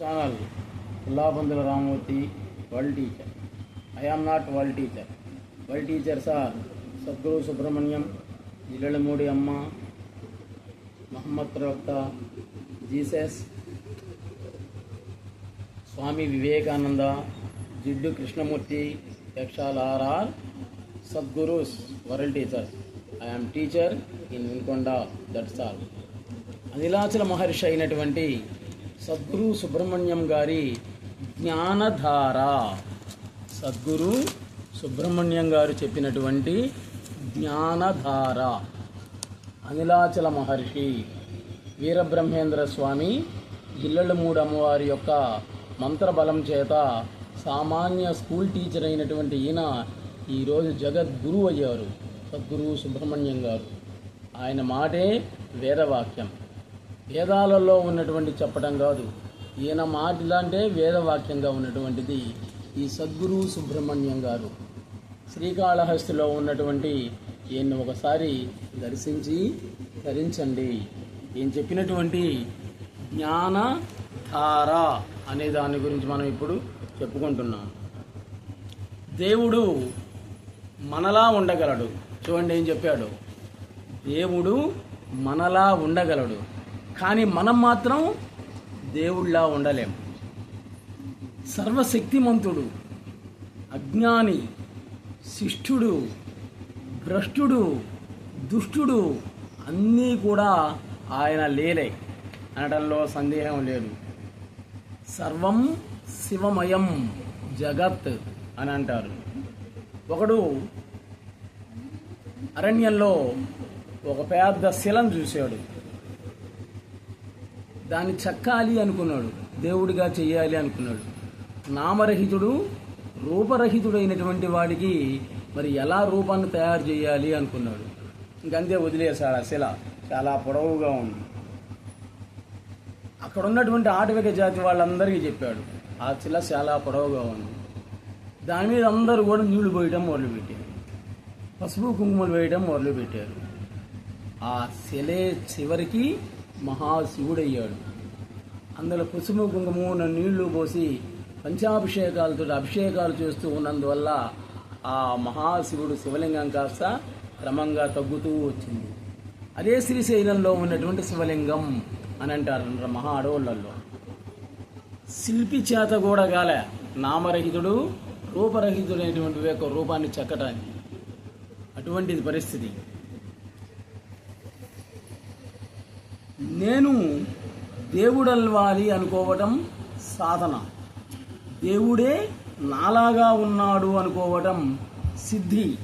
Channel Pullabandula Ramamurthy world teacher. I am not world teacher. World teachers are Sadguru Subrahmanyam Illelamudi Amma Muhammad ప్రవక్త Jesus Swami Vivekananda Jiddu Krishnamurti యక్షాల్ are are sadgurus world teacher. I am teacher in Vinukonda that's all అనిలాచల మహర్షి అయినటువంటి సద్గురు సుబ్రహ్మణ్యం గారి జ్ఞానధార. సద్గురు సుబ్రహ్మణ్యం గారు చెప్పినటువంటి జ్ఞానధార. అనిలాచల మహర్షి వీరబ్రహ్మేంద్ర స్వామి జిల్లెళ్ళ మూడు అమ్మవారి యొక్క మంత్రబలం చేత సామాన్య స్కూల్ టీచర్ అయినటువంటి ఈయన ఈరోజు జగద్గురు అయ్యారు సద్గురు సుబ్రహ్మణ్యం గారు. ఆయన మాటే వేదవాక్యం. వేదాలలో ఉన్నటువంటి చెప్పడం కాదు. ఈయన మాటలంటే వేదవాక్యంగా ఉన్నటువంటిది ఈ సద్గురు సుబ్రహ్మణ్యం గారు. శ్రీకాళహస్తిలో ఉన్నటువంటి ఈయన్ని ఒకసారి దర్శించి ధరించండి. ఈయన చెప్పినటువంటి జ్ఞానధార అనే దాని గురించి మనం ఇప్పుడు చెప్పుకుంటున్నాం. దేవుడు మనలా ఉండగలడు. చూడండి ఏం చెప్పాడు? దేవుడు మనలా ఉండగలడు. కానీ మనం మాత్రం దేవుళ్ళ ఉండలేం. సర్వశక్తిమంతుడు అజ్ఞాని శిష్టుడు భ్రష్టుడు దుష్టుడు అన్నీ కూడా ఆయన లేలే అనడంలో సందేహం లేదు. సర్వం శివమయం జగత్ అని అంటారు. ఒకడు అరణ్యంలో ఒక పెద్ద శిలను చూశాడు. దాన్ని చక్కాలి అనుకున్నాడు. దేవుడిగా చేయాలి అనుకున్నాడు. నామరహితుడు రూపరహితుడైనటువంటి వాడికి మరి ఎలా రూపాన్ని తయారు చేయాలి అనుకున్నాడు. ఇంకంతే వదిలేశాడు ఆ శిల. చాలా పొడవుగా ఉంది. అక్కడ ఉన్నటువంటి ఆటవిక జాతి వాళ్ళందరికీ చెప్పాడు. ఆ శిల చాలా పొడవుగా ఉంది. దాని మీద అందరూ కూడా నీళ్ళు పోయటం మొదలుపెట్టారు. పసుపు కుంకుమలు వేయడం మొదలుపెట్టారు. ఆ శిలే చివరికి మహాశివుడయ్యాడు. అందులో కుసుమ కుంకుమ నీళ్ళు పోసి పంచాభిషేకాలతో అభిషేకాలు చేస్తూ ఉన్నందువల్ల ఆ మహాశివుడు శివలింగం కాస్త క్రమంగా తగ్గుతూ వచ్చింది. అదే శ్రీశైలంలో ఉన్నటువంటి శివలింగం అని అంటారు మహా అడవులలో శిల్పి చేత కూడా గాల నామరహితుడు రూపరహితుడైనటువంటి యొక్క రూపాన్ని చెక్కటానికి. అటువంటిది పరిస్థితి. నేను దేవుడల్వాలి అనుకోవటం సాధన. దేవుడే నాలాగా ఉన్నాడు అనుకోవటం సిద్ధి.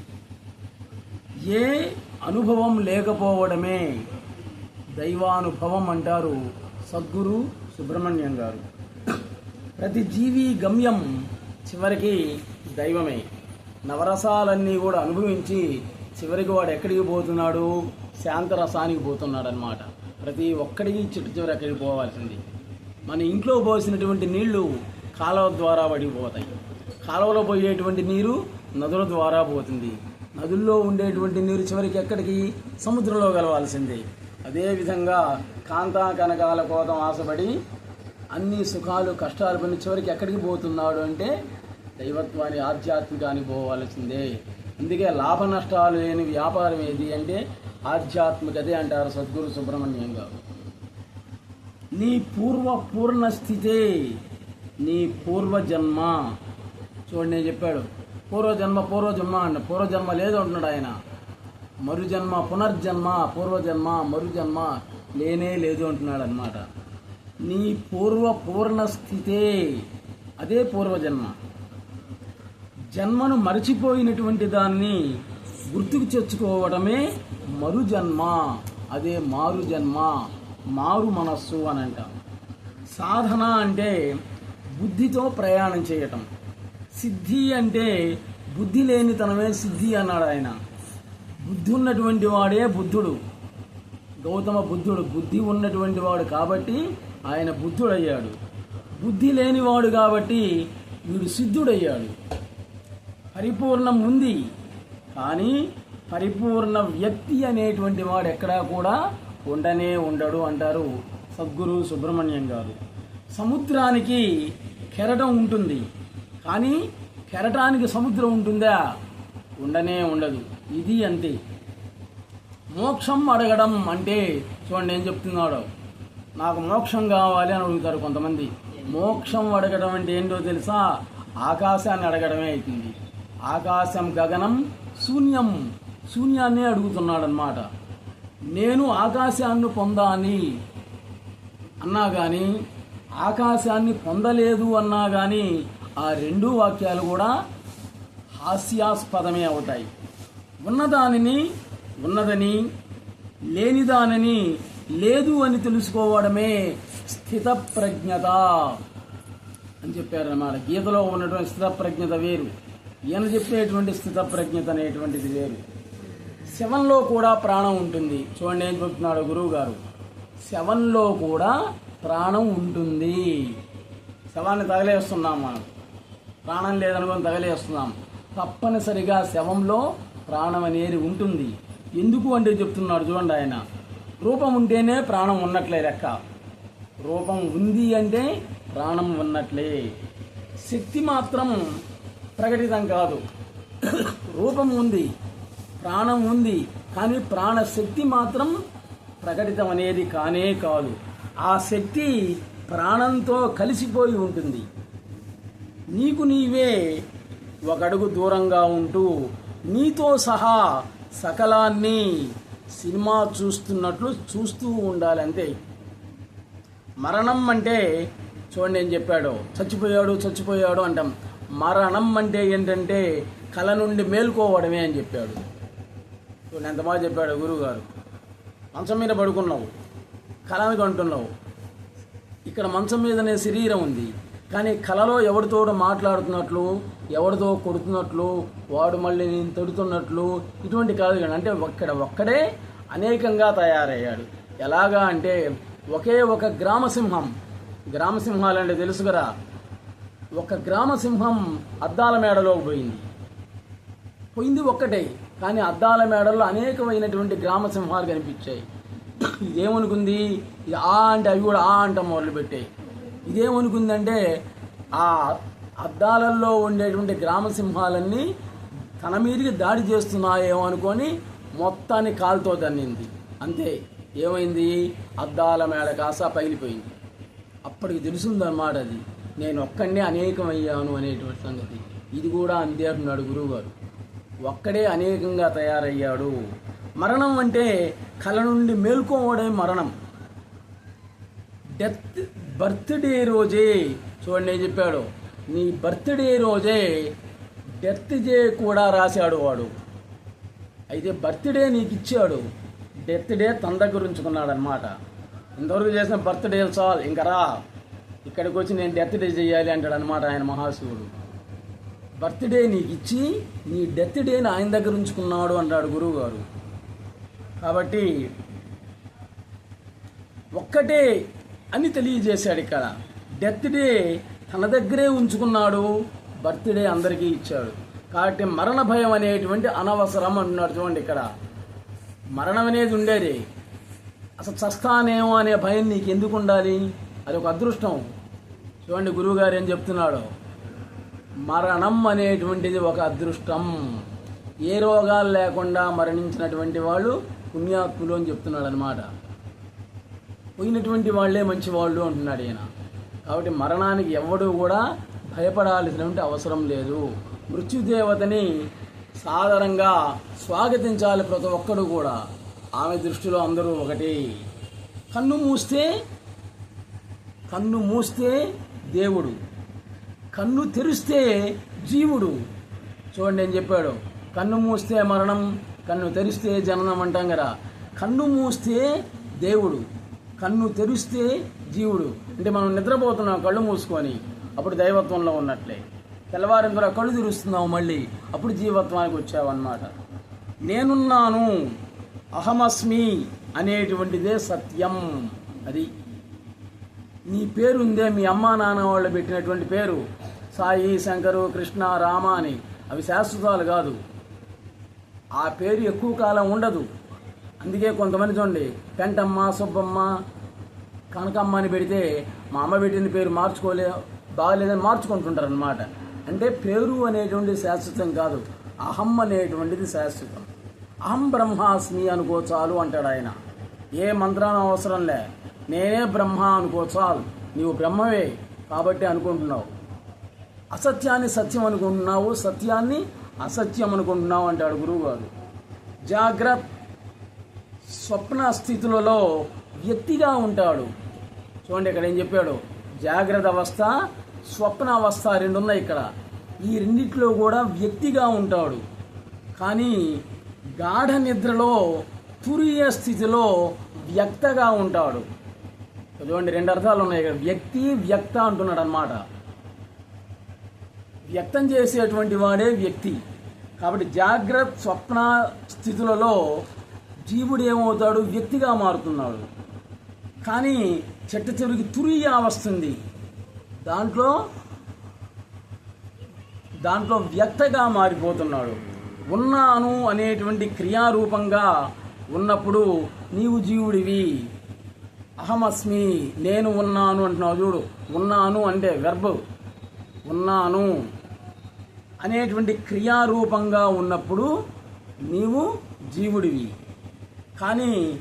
ఏ అనుభవం లేకపోవడమే దైవానుభవం అంటారు సద్గురు సుబ్రహ్మణ్యం గారు. ప్రతి జీవి గమ్యం చివరికి దైవమే. నవరసాలన్నీ కూడా అనుభవించి చివరికి వాడు ఎక్కడికి పోతున్నాడు? శాంతరసానికి పోతున్నాడు అనమాట ప్రతి ఒక్కడికి చిట్టు చివరి ఎక్కడికి పోవాల్సింది? మన ఇంట్లో పోసినటువంటి నీళ్ళు కాలువ ద్వారా పడిపోతాయి కాలువలో పోయేటువంటి నీరు నదుల ద్వారా పోతుంది. నదుల్లో ఉండేటువంటి నీరు చివరికి ఎక్కడికి? సముద్రంలో కలవాల్సిందే. అదేవిధంగా కాంతా కనకాల కోసం ఆశపడి అన్ని సుఖాలు కష్టాలు పని చివరికి ఎక్కడికి పోతున్నాడు అంటే దైవత్వాన్ని ఆధ్యాత్మికానికి పోవాల్సిందే. అందుకే లాభ నష్టాలు లేని వ్యాపారం ఏది అంటే ఆధ్యాత్మికతే అంటారు సద్గురు సుబ్రహ్మణ్యం గారు. నీ పూర్వ పూర్ణ స్థితే నీ పూర్వజన్మ చూడండి నేను చెప్పాడు. పూర్వజన్మ పూర్వజన్మ అన్న పూర్వజన్మ లేదు అంటున్నాడు ఆయన. మరుజన్మ పునర్జన్మ పూర్వజన్మ మరుజన్మ లేనే లేదు అంటున్నాడు అనమాట నీ పూర్వ పూర్ణ స్థితే అదే పూర్వజన్మ జన్మను మరచిపోయినటువంటి దాన్ని గుర్తుకు తెచ్చుకోవడమే మరు జన్మ అదే మారు జన్మ మారు మనస్సు అని అంటాం. సాధన అంటే బుద్ధితో ప్రయాణం చేయటం. సిద్ధి అంటే బుద్ధి లేనితనమే సిద్ధి అన్నాడు ఆయన. బుద్ధి ఉన్నటువంటి వాడే బుద్ధుడు. గౌతమ బుద్ధుడు. బుద్ధి ఉన్నటువంటి వాడు కాబట్టి ఆయన బుద్ధుడయ్యాడు. బుద్ధి లేనివాడు కాబట్టి వీడు సిద్ధుడయ్యాడు. పరిపూర్ణం ఉంది. కానీ పరిపూర్ణ వ్యక్తి అనేటువంటి వాడు ఎక్కడా కూడా ఉండనే ఉండడు అంటారు సద్గురు సుబ్రహ్మణ్యం గారు. సముద్రానికి కెరటం ఉంటుంది. కానీ కెరటానికి సముద్రం ఉంటుందా? ఉండనే ఉండదు. ఇది అంతే. మోక్షం అడగడం అంటే చూడండి ఏం చెప్తున్నాడు. నాకు మోక్షం కావాలి అని అడుగుతారు కొంతమంది. మోక్షం అడగడం అంటే ఏంటో తెలుసా? ఆకాశాన్ని అడగడమే అవుతుంది. ఆకాశం గగనం శూన్యం శూన్యాన్నే అడుగుతున్నాడనమాట నేను ఆకాశాన్ని పొందాని అన్నా కానీ ఆకాశాన్ని పొందలేదు అన్నా కానీ ఆ రెండు వాక్యాలు కూడా హాస్యాస్పదమే అవుతాయి. ఉన్నదానిని ఉన్నదని లేనిదానిని లేదు అని తెలుసుకోవడమే స్థితప్రజ్ఞత అని చెప్పారన్నమాట. గీతలో ఉన్నటువంటి స్థిత ప్రజ్ఞత వేరు. ఈయన చెప్పేటువంటి స్థిత ప్రజ్ఞత అనేటువంటిది వేరు. శవంలో కూడా ప్రాణం ఉంటుంది. చూడండి ఏం చెప్తున్నాడు గురువు గారు శవంలో కూడా ప్రాణం ఉంటుంది. శవాన్ని తగలేస్తున్నాం మనం. ప్రాణం లేదనుకొని తగలేస్తున్నాం. తప్పనిసరిగా శవంలో ప్రాణం అనేది ఉంటుంది. ఎందుకు అంటే చెప్తున్నాడు చూడండి ఆయన. రూపం ఉంటేనే ప్రాణం ఉన్నట్లే లెక్క. రూపం ఉంది అంటే ప్రాణం ఉన్నట్లే. శక్తి మాత్రం ప్రకటితం కాదు. రూపం ఉంది ప్రాణం ఉంది కానీ ప్రాణశక్తి మాత్రం ప్రకటితం అనేది కానే కాదు. ఆ శక్తి ప్రాణంతో కలిసిపోయి ఉంటుంది. నీకు నీవే ఒక అడుగు దూరంగా ఉంటూ నీతో సహా సకలాన్ని సినిమా చూస్తున్నట్లు చూస్తూ ఉండాలి అంతే. మరణం అంటే చూడండి ఏం చెప్పాడు చచ్చిపోయాడు చచ్చిపోయాడు అంటాం. మరణం అంటే ఏంటంటే కళ నుండి మేల్కోవడమే అని చెప్పాడు. చూడండి ఎంత బాగా చెప్పాడు గురువుగారు. మంచం మీద పడుకున్నావు కళని అంటున్నావు ఇక్కడ మంచం మీదనే శరీరం ఉంది. కానీ కళలో ఎవరితో మాట్లాడుతున్నట్లు ఎవరితో కొడుతున్నట్లు వాడు మళ్ళీ నేను తడుతున్నట్లు ఇటువంటి కాదు కానీ అంటే ఒక్కడ ఒక్కడే అనేకంగా తయారయ్యాడు. ఎలాగా అంటే ఒకే ఒక గ్రామసింహం. గ్రామసింహాలు అంటే తెలుసు కదా ఒక గ్రామసింహం అద్దాల మేడలోకి పోయింది. పోయింది ఒక్కటే కానీ అద్దాల మేడల్లో అనేకమైనటువంటి గ్రామ సింహాలు కనిపించాయి. ఇదేమనుకుంది? ఇది ఆ అంటే అవి కూడా ఆ అంట మొదలుపెట్టాయి ఇదేమనుకుందంటే ఆ అద్దాలలో ఉండేటువంటి గ్రామ సింహాలన్నీ తన మీదకి దాడి చేస్తున్నాయేమో అనుకొని మొత్తాన్ని కాలుతో తన్నింది. అంతే ఏమైంది? అద్దాల మేడ కాసా పగిలిపోయింది. అప్పటికి తెలుసుందన్నమాట అది. నేను ఒక్కడే అనేకమయ్యాను అనేటువంటి సంగతి. ఇది కూడా అంతే అంటున్నాడు గురువుగారు. ఒక్కడే అనేకంగా తయారయ్యాడు. మరణం అంటే కళ నుండి మేల్కోవడే మరణం. డెత్ బర్త్డే రోజే. చూడండి ఏం చెప్పాడు? నీ బర్త్డే రోజే డెత్ డే కూడా రాశాడు వాడు. అయితే బర్త్డే నీకు ఇచ్చాడు డెత్ డే తన దగ్గర ఉంచుకున్నాడు అనమాట ఇంతవరకు చేసిన బర్త్డే చాలు. ఇంకా రా. ఇక్కడికి వచ్చి నేను డెత్ డే చేయాలి అంటాడు అనమాట ఆయన మహాశివుడు. బర్త్డే నీకు ఇచ్చి నీ డెత్ డేని ఆయన దగ్గర ఉంచుకున్నాడు అంటాడు గురువు గారు కాబట్టి ఒక్కటే అని తెలియజేశాడు ఇక్కడ. డెత్ డే తన దగ్గరే ఉంచుకున్నాడు బర్త్డే అందరికీ ఇచ్చాడు. కాబట్టి మరణ భయం అనేటువంటి అనవసరం అంటున్నాడు చూడండి ఇక్కడ. మరణం అనేది ఉండేది. అసలు చస్తానేమో అనే భయం నీకు ఎందుకు ఉండాలి? అది ఒక అదృష్టం. చూడండి గురువుగారు ఏం చెప్తున్నాడు? మరణం అనేటువంటిది ఒక అదృష్టం. ఏ రోగాలు లేకుండా మరణించినటువంటి వాళ్ళు పుణ్యాత్ములు అని చెప్తున్నాడు అనమాట పోయినటువంటి వాళ్ళే మంచి వాళ్ళు అంటున్నాడు ఈయన. కాబట్టి మరణానికి ఎవడు కూడా భయపడాల్సినటువంటి అవసరం లేదు. మృత్యుదేవతని సాధారణంగా స్వాగతించాలి ప్రతి ఒక్కడు కూడా. ఆమె దృష్టిలో అందరూ ఒకటి. కన్ను మూస్తే కన్ను మూస్తే దేవుడు కన్ను తెరిస్తే జీవుడు. చూడండి ఏం చెప్పాడు? కన్ను మూస్తే మరణం కన్ను తెరిస్తే జననం అంటాం కదా. కన్ను మూస్తే దేవుడు కన్ను తెరిస్తే జీవుడు. అంటే మనం నిద్రపోతున్నాం కళ్ళు మూసుకొని అప్పుడు దైవత్వంలో ఉన్నట్లే. తెల్లవారిన ద్వారా కళ్ళు తెరుస్తున్నావు మళ్ళీ అప్పుడు జీవత్వానికి వచ్చావన్నమాట. నేనున్నాను అహమస్మి అనేటువంటిదే సత్యం. అది నీ పేరు ఉందే మీ అమ్మా నాన్న వాళ్ళు పెట్టినటువంటి పేరు. సాయి శంకరు కృష్ణ రామ అని. అవి శాశ్వతాలు కాదు. ఆ పేరు ఎక్కువ కాలం ఉండదు. అందుకే కొంతమంది చూడండి పెంటమ్మ సుబ్బమ్మ కనకమ్మ అని పెడితే మా అమ్మ పెట్టిన పేరు మార్చుకోలే బాగలేదని మార్చుకుంటుంటారు అనమాట అంటే పేరు అనేటువంటి శాశ్వతం కాదు. అహం అనేటువంటిది శాశ్వతం. అహం బ్రహ్మాస్మి అనుకో చాలు అంటాడు ఆయన. ఏ మంత్రాన అవసరం లే. నేనే బ్రహ్మ అనుకో చాలు. నీవు బ్రహ్మవే కాబట్టి అనుకుంటున్నావు. అసత్యాన్ని సత్యం అనుకుంటున్నావు సత్యాన్ని అసత్యం అనుకుంటున్నావు అంటాడు గురువుగారు. జాగ్రత్త. స్వప్న స్థితులలో వ్యక్తిగా ఉంటాడు. చూడండి ఇక్కడ ఏం చెప్పాడు? జాగ్రత్త అవస్థ స్వప్న అవస్థ రెండు ఉన్నాయి ఇక్కడ. ఈ రెండిట్లో కూడా వ్యక్తిగా ఉంటాడు. కానీ గాఢ నిద్రలో తురియ స్థితిలో వ్యక్తగా ఉంటాడు. చూడండి రెండు అర్థాలు ఉన్నాయి ఇక్కడ. వ్యక్తి వ్యక్త అంటున్నాడు అనమాట వ్యక్తం చేసేటువంటి వాడే వ్యక్తి. కాబట్టి జాగ్రత్త స్వప్న స్థితులలో జీవుడు ఏమవుతాడు? వ్యక్తిగా మారుతున్నాడు. కానీ చెట్ట చెరువుకి తురియ వస్తుంది దాంట్లో దాంట్లో వ్యక్తగా మారిపోతున్నాడు. ఉన్నాను అనేటువంటి క్రియారూపంగా ఉన్నప్పుడు నీవు జీవుడివి. అహమస్మి నేను ఉన్నాను అంటున్నావు చూడు. ఉన్నాను అంటే వెర్బ్ ఉన్నాను అనేటువంటి క్రియారూపంగా ఉన్నప్పుడు నీవు జీవుడివి. కానీ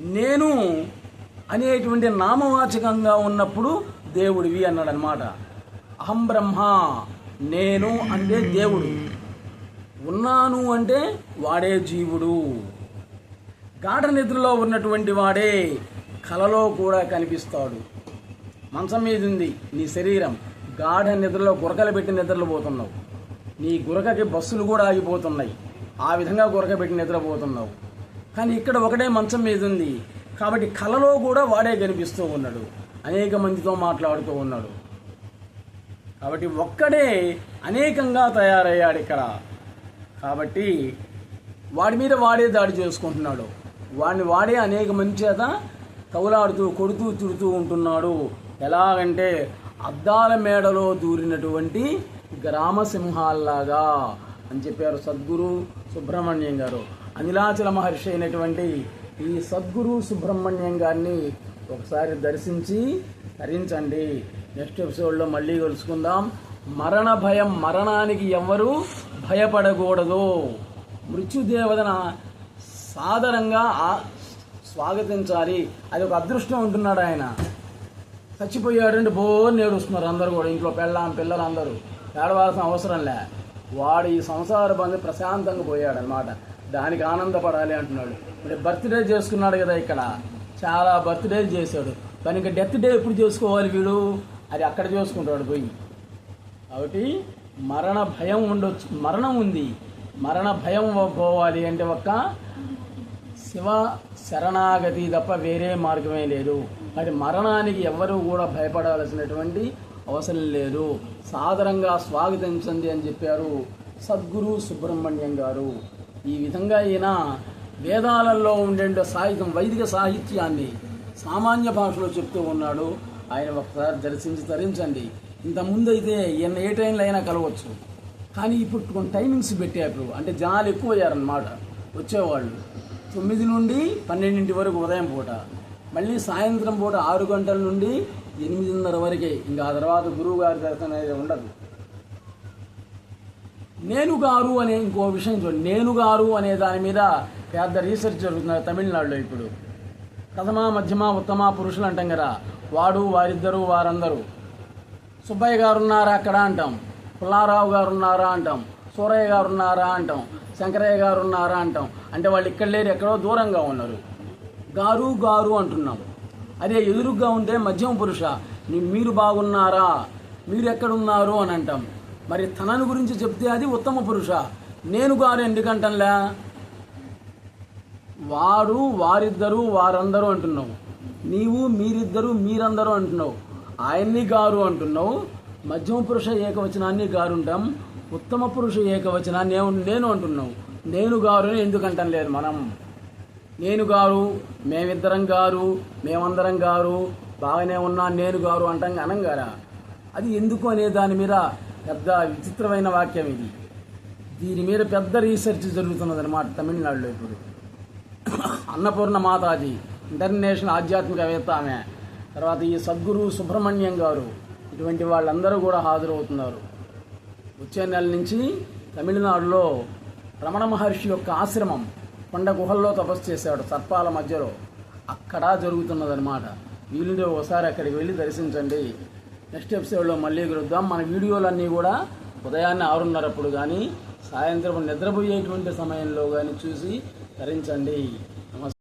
నేను అనేటువంటి నామవాచకంగా ఉన్నప్పుడు దేవుడివి అన్నాడనమాట అహం బ్రహ్మ నేను అంటే దేవుడు. ఉన్నాను అంటే వాడే జీవుడు. గాఢ నిద్రలో ఉన్నటువంటి వాడే కలలో కూడా కనిపిస్తాడు. మంచం మీద ఉంది నీ శరీరం గాఢ నిద్రలో గురకలు పెట్టి నిద్రలు పోతున్నావు. నీ గురకకి బస్సులు కూడా ఆగిపోతున్నాయి. ఆ విధంగా గురక పెట్టి నిద్రపోతున్నావు. కానీ ఇక్కడ ఒకటే మంచం మీద ఉంది కాబట్టి కలలో కూడా వాడే కనిపిస్తూ ఉన్నాడు. అనేక మందితో మాట్లాడుతూ ఉన్నాడు. కాబట్టి ఒక్కడే అనేకంగా తయారయ్యాడు ఇక్కడ. కాబట్టి వాడి మీద వాడే దాడి చేసుకుంటున్నాడు. వాడిని వాడే అనేక మంది చేత తగులాడుతూ కొడుతూ తిడుతూ ఉంటున్నాడు. ఎలాగంటే అద్దాల మేడలో దూరినటువంటి గ్రామసింహాల్లాగా అని చెప్పారు సద్గురు సుబ్రహ్మణ్యం గారు. అనిలాచల మహర్షి అయినటువంటి ఈ సద్గురు సుబ్రహ్మణ్యం గారిని ఒకసారి దర్శించి తరించండి. నెక్స్ట్ ఎపిసోడ్లో మళ్ళీ కలుసుకుందాం. మరణ భయం మరణానికి ఎవ్వరూ భయపడకూడదు. మృత్యుదేవతన సాదరంగా స్వాగతించాలి. అది ఒక అదృష్టం ఉంటున్నాడు ఆయన. చచ్చిపోయాడంటే బోర్ నేడుస్తున్నారు అందరూ కూడా ఇంట్లో పెళ్ళాం పిల్లలు అందరూ ఏడవాల్సిన అవసరం లే. వాడు ఈ సంసార బంధు ప్రశాంతంగా పోయాడనమాట దానికి ఆనందపడాలి అంటున్నాడు. ఇప్పుడు బర్త్డే చేసుకున్నాడు కదా ఇక్కడ. చాలా బర్త్డే చేశాడు. కానీ డెత్ డే ఎప్పుడు చేసుకోవాలి వీడు? అది అక్కడ చేసుకుంటాడు పోయి. కాబట్టి మరణ భయం ఉండొచ్చు. మరణం ఉంది. మరణ భయం పోవాలి అంటే ఒక్క శివ శరణాగతి తప్ప వేరే మార్గమే లేదు. మరి మరణానికి ఎవ్వరూ కూడా భయపడాల్సినటువంటి అవసరం లేదు. సాదరంగా స్వాగతించండి అని చెప్పారు సద్గురు సుబ్రహ్మణ్యం గారు. ఈ విధంగా ఈయన వేదాలలో ఉండే సాహిత్యం వైదిక సాహిత్యాన్ని సామాన్య భాషలో చెప్తూ ఉన్నాడు. ఆయన ఒకసారి దర్శించి తరించండి. ఇంతకుముందు అయితే ఈయన ఏ టైంలో అయినా కలవచ్చు. కానీ ఇప్పుడు కొన్ని టైమింగ్స్ పెట్టారు. అంటే జనాలు ఎక్కువ అయ్యారనమాట వచ్చేవాళ్ళు. తొమ్మిది నుండి పన్నెండింటి వరకు ఉదయం పూట. మళ్ళీ సాయంత్రం పూట ఆరు గంటల నుండి ఎనిమిదిన్నర వరకే. ఇంకా ఆ తర్వాత గురువు గారి దర్శనం అనేది ఉండదు. నేను గారు అనే ఇంకో విషయం చూడండి. నేను గారు అనే దాని మీద పెద్ద రీసెర్చ్ జరుగుతున్నారు తమిళనాడులో ఇప్పుడు. ప్రథమ మధ్యమ ఉత్తమ పురుషులు అంటాం కదా. వాడు వారిద్దరు వారందరూ. సుబ్బయ్య గారు ఉన్నారా అక్కడ అంటాం. పుల్లారావు గారు ఉన్నారా అంటాం. సూరయ్య గారు ఉన్నారా అంటాం శంకరయ్య గారు ఉన్నారా అంటాం. అంటే వాళ్ళు ఇక్కడ లేరు ఎక్కడో దూరంగా ఉన్నారు. గారు గారు అంటున్నాం. అదే ఎదురుగా ఉంటే మధ్యమ పురుష. నీ- మీరు బాగున్నారా? మీరు ఎక్కడున్నారు అని అంటాం. మరి తనని గురించి చెప్తే అది ఉత్తమ పురుష. నేను గారు ఎందుకంటంలా? వారు వారిద్దరు వారందరూ అంటున్నావు నీవు మీరిద్దరు మీరందరూ అంటున్నావు. ఆయన్ని గారు అంటున్నావు. మధ్యమ పురుష ఏకవచనాన్ని గారు ఉంటాం ఉత్తమ పురుషు ఏకవచనాన్ని నేను నేను అంటున్నావు. నేను గారు అని లేదు మనం. నేను గారు మేమిద్దరం గారు మేమందరం గారు బాగానే ఉన్నా నేను గారు అంటాం అనంగారా అది ఎందుకు అనే దాని మీద పెద్ద విచిత్రమైన వాక్యం ఇది. దీని మీద పెద్ద రీసెర్చ్ జరుగుతున్నది అనమాట తమిళనాడులో ఇప్పుడు. అన్నపూర్ణ మాతాజీ ఇంటర్నేషనల్ ఆధ్యాత్మికవేత్త ఆమె. తర్వాత ఈ సద్గురు సుబ్రహ్మణ్యం గారు ఇటువంటి వాళ్ళందరూ కూడా హాజరవుతున్నారు. వచ్చే నెల నుంచి తమిళనాడులో రమణ మహర్షి యొక్క ఆశ్రమం కొండ గుహల్లో తపస్సు చేశాడు సర్పాల మధ్యలో. అక్కడ జరుగుతున్నదనమాట వీలుంటే ఒకసారి అక్కడికి వెళ్ళి దర్శించండి. నెక్స్ట్ ఎపిసోడ్లో మళ్ళీ కలుద్దాం. మన వీడియోలన్నీ కూడా ఉదయాన్నే ఆరున్నరప్పుడు కానీ సాయంత్రం నిద్రపోయేటువంటి సమయంలో కానీ చూసి ధరించండి నమస్తే